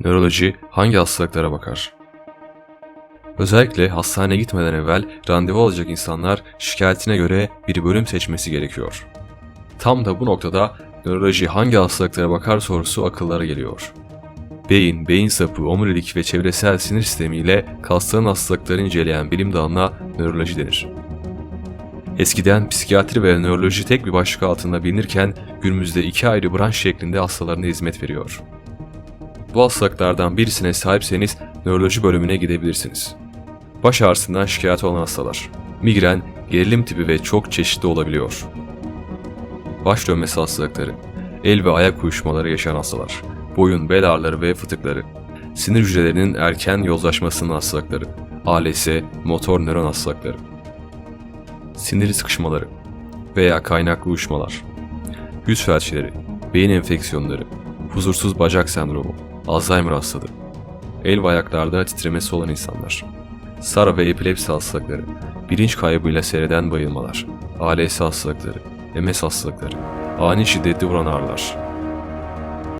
Nöroloji hangi hastalıklara bakar? Özellikle hastaneye gitmeden evvel randevu alacak insanlar şikayetine göre bir bölüm seçmesi gerekiyor. Tam da bu noktada nöroloji hangi hastalıklara bakar sorusu akıllara geliyor. Beyin, beyin sapı, omurilik ve çevresel sinir sistemiyle kasların hastalıkları inceleyen bilim dalına nöroloji denir. Eskiden psikiyatri ve nöroloji tek bir başlık altında bilinirken günümüzde iki ayrı branş şeklinde hastalarına hizmet veriyor. Bu hastalıklardan birisine sahipseniz nöroloji bölümüne gidebilirsiniz. Baş ağrısından şikayet olan hastalar. Migren, gerilim tipi ve çok çeşitli olabiliyor. Baş dönmesi hastalıkları, el ve ayak uyuşmaları yaşayan hastalar, boyun, bel ağrıları ve fıtıkları, sinir hücrelerinin erken yozlaşmasının hastalıkları, ALS, motor nöron hastalıkları, sinir sıkışmaları veya kaynaklı uyuşmalar, yüz felçleri, beyin enfeksiyonları, huzursuz bacak sendromu, Alzheimer hastalığı, el ve ayaklarda titremesi olan insanlar, SARA ve epilepsi hastalıkları, bilinç kaybıyla seyreden bayılmalar, ALS hastalıkları, MS hastalıkları, ani şiddetli vuran ağrılar,